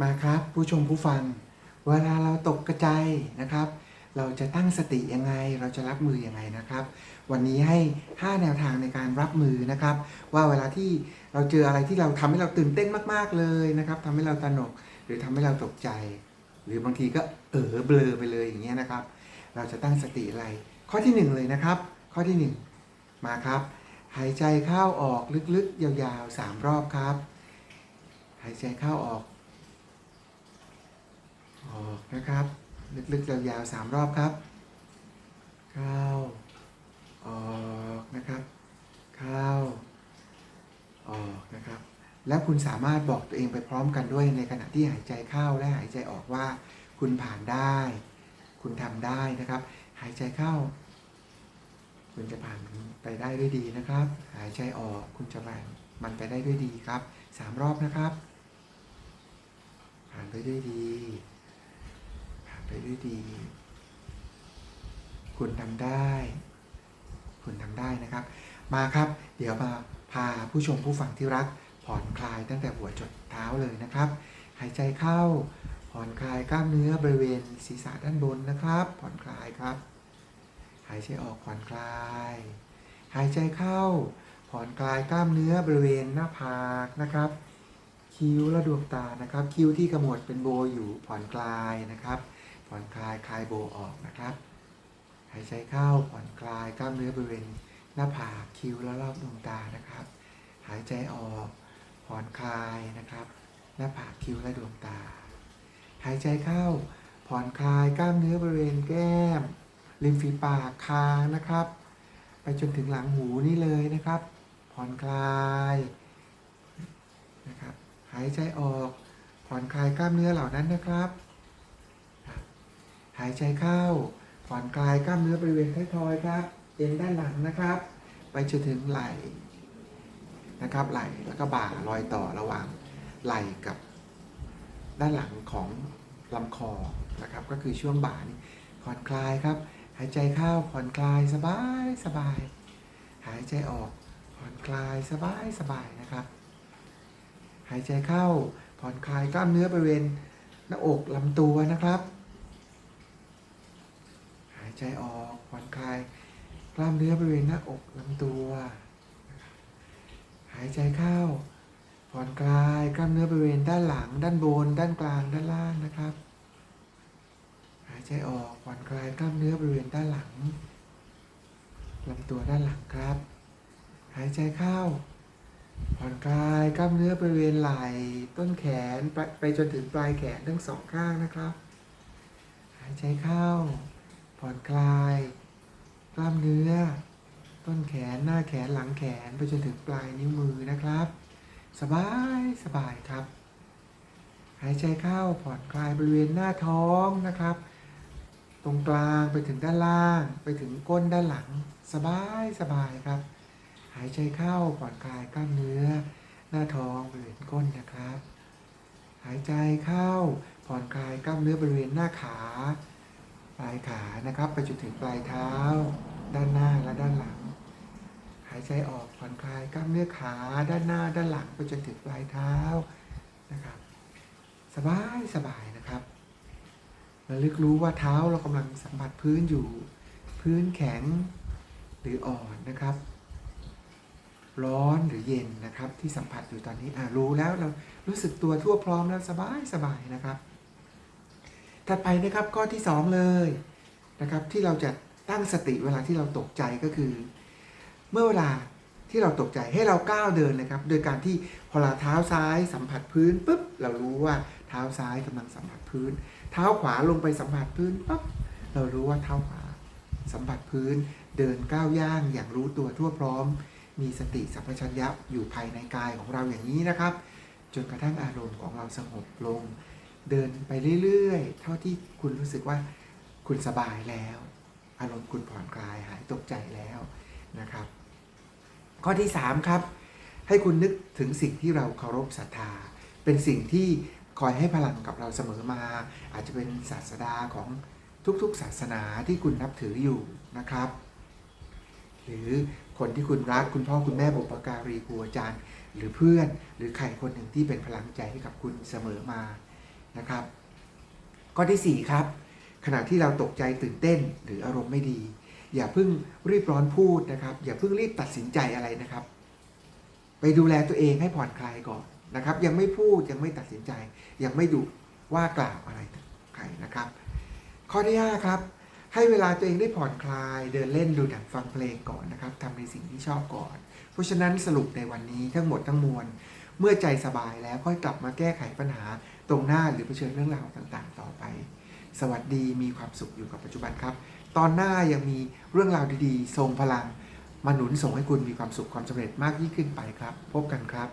มาครับผู้ชมผู้ฟัง เวลาเราตกกระจายนะครับ เราจะตั้งสติยังไง เราจะรับมือยังไงนะครับ วันนี้ให้ 5 แนวทางในการรับมือนะครับ ว่าเวลาที่เราเจออะไรที่เราทำให้เราตื่นเต้นมากๆเลยนะครับทำให้เราตระหนก หรือทำให้เราตกใจ หรือบางทีก็เออเบลอไปเลยอย่างเงี้ยนะครับ เราจะตั้งสติอะไร ข้อที่หนึ่งเลยนะครับ ข้อที่หนึ่งมาครับ หายใจเข้าออกลึกๆยาวๆสามรอบครับ หายใจเข้าออก นะครับลึกๆยาวๆสามรอบครับ เข้า ออกนะครับ เข้า ออกนะครับ แล้วคุณสามารถบอกตัวเองไปพร้อมกันด้วยในขณะที่หายใจเข้าและหายใจออกว่า คุณผ่านได้ คุณทำได้นะครับ หายใจเข้า คุณจะผ่านไปได้ด้วยดีนะครับ หายใจออกคุณจะผ่านมันไปได้ด้วยดีครับสามรอบนะครับ ผ่านไปด้วยดี ด้วยดี คุณทำได้ คุณทำได้นะครับ มาครับ เดี๋ยวมาพาผู้ชมผู้ฟังที่รัก ผ่อนคลายตั้งแต่หัวจดเท้าเลยนะครับ หายใจเข้า ผ่อนคลายกล้ามเนื้อบริเวณศีรษะด้านบนนะครับ ผ่อนคลายครับ หายใจออกผ่อนคลาย หายใจเข้า ผ่อนคลายกล้ามเนื้อบริเวณหน้าผากนะครับคิ้วและดวงตานะครับ คิ้วที่กระหมวดเป็นโบอยู่ผ่อนคลายนะครับ ผ่อนคลายคลายโบออกนะครับหายใจเข้าผ่อนคลายกล้ามเนื้อบริเวณหน้าผากคิ้วและรอบดวงตานะครับ หายใจออกผ่อนคลายนะครับ หน้าผากคิ้วและดวงตา หายใจเข้าผ่อนคลายกล้ามเนื้อบริเวณแก้ม ริมฝีปากคางนะครับ ไปจนถึงหลังหูนี่เลยนะครับ ผ่อนคลายนะครับหายใจออกผ่อนคลายกล้ามเนื้อเหล่านั้นนะครับายใจเข้า ผ่อนคลายกล้ามเนื้อบริเวณท้ายทอยครับเอ็นด้านหลังนะครับ ไปจนถึงไหล่นะครับไหล่แล้วก็บ่ารอยต่อระหว่างไหล่กับด้านหลังของลำคอนะครับ ก็คือช่วงบ่านี่ผ่อนคลายครับ หายใจเข้าผ่อนคลายสบายสบาย หายใจออกผ่อนคลายสบายสบายนะครับ หายใจเข้าผ่อนคลายกล้ามเนื้อบริเวณหน้าอกลำตัวนะครับายใจออกผ่อนคลายกล้ามเนื้อบริเวณหน้าอกลำตัว หายใจเข้า ผ่อนคลายกล้ามเนื้อบริเวณด้านหลัง ด้านบน ด้านกลาง ด้านล่างนะครับ หายใจออกผ่อนคลายกล้ามเนื้อบริเวณด้านหลังลำตัวด้านหลังครับ หายใจเข้า ผ่อนคลายกล้ามเนื้อบริเวณไหล่ต้นแขนไปไปจนถึงปลายแขนทั้งสองข้างนะครับ หายใจเข้า ผ่อนคลาย กล้ามเนื้อ ต้นแขนหน้าแขนหลังแขนไปจนถึงปลายนิ้วมือนะครับ สบายสบายครับ หายใจเข้าผ่อนคลายบริเวณหน้าท้องนะครับ ตรงกลางไปถึงด้านล่าง ไปถึงก้นด้านหลัง สบายสบายครับ หายใจเข้าผ่อนคลายกล้ามเนื้อ หน้าท้องบริเวณก้นนะครับ หายใจเข้าผ่อนคลายกล้ามเนื้อบริเวณหน้าขา ขานะครับ ไปจนถึงปลายเท้า ด้านหน้าและด้านหลัง หายใจออกผ่อนคลายกล้ามเนื้อขาด้านหน้าด้านหลังไปจนถึงปลายเท้านะครับ สบายสบายนะครับระลึกรู้ว่าเท้าเรากำลังสัมผัสพื้นอยู่ พื้นแข็งหรืออ่อนนะครับ ร้อนหรือเย็นนะครับ ที่สัมผัสอยู่ตอนนี้อ่ารู้แล้วเรารู้สึกตัวทั่วพร้อมแล้วสบายสบายนะครับ ถัดไปนะครับข้อที่สองเลย นะครับที่เราจะตั้งสติเวลาที่เราตกใจก็คือ เมื่อเวลาที่เราตกใจให้เราก้าวเดินเลยครับ โดยการที่พอเราเท้าซ้ายสัมผัสพื้นปุ๊บเรารู้ว่าเท้าซ้ายกำลังสัมผัสพื้น เท้าขวาลงไปสัมผัสพื้นปั๊บเรารู้ว่าเท้าขวาสัมผัสพื้น เดินก้าวย่างอย่างรู้ตัวทั่วพร้อม มีสติสัมปชัญญะอยู่ภายในกายของเราอย่างนี้นะครับ จนกระทั่งอารมณ์ของเราสงบลง เดินไปเรื่อยๆ เท่าที่คุณรู้สึกว่า คุณสบายแล้ว อารมณ์คุณผ่อนคลายหายตกใจแล้วนะครับ ข้อที่ 3 ครับ ให้คุณนึกถึงสิ่งที่เราเคารพศรัทธา เป็นสิ่งที่คอยให้พลังกับเราเสมอมา อาจจะเป็นศาสดาของทุกๆศาสนาที่คุณนับถืออยู่นะครับ หรือคนที่คุณรักคุณพ่อคุณแม่บุปการีครูอาจารย์ หรือเพื่อนหรือใครคนหนึ่งที่เป็นพลังใจให้กับคุณเสมอมานะครับ ข้อที่ 4 ครับ ขณะที่เราตกใจตื่นเต้นหรืออารมณ์ไม่ดี อย่าเพิ่งรีบร้อนพูดนะครับ อย่าเพิ่งรีบตัดสินใจอะไรนะครับ ไปดูแลตัวเองให้ผ่อนคลายก่อนนะครับ ยังไม่พูดยังไม่ตัดสินใจ ยังไม่ดุว่ากล่าวอะไรใครนะครับ ข้อที่5ครับให้เวลาตัวเองได้ผ่อนคลายเดินเล่นดูหนังฟังเพลงก่อนนะครับทำในสิ่งที่ชอบก่อน เพราะฉะนั้นสรุปในวันนี้ทั้งหมดทั้งมวลเมื่อใจสบายแล้วค่อยกลับมาแก้ไขปัญหาตรงหน้าหรือเผชิญเรื่องราวต่างๆ ต่อไป สวัสดีมีความสุขอยู่กับปัจจุบันครับ ตอนหน้ายังมีเรื่องราวดีๆ ทรงพลังมาหนุนส่งให้คุณมีความสุขความสำเร็จมากยิ่งขึ้นไปครับ พบกันครับ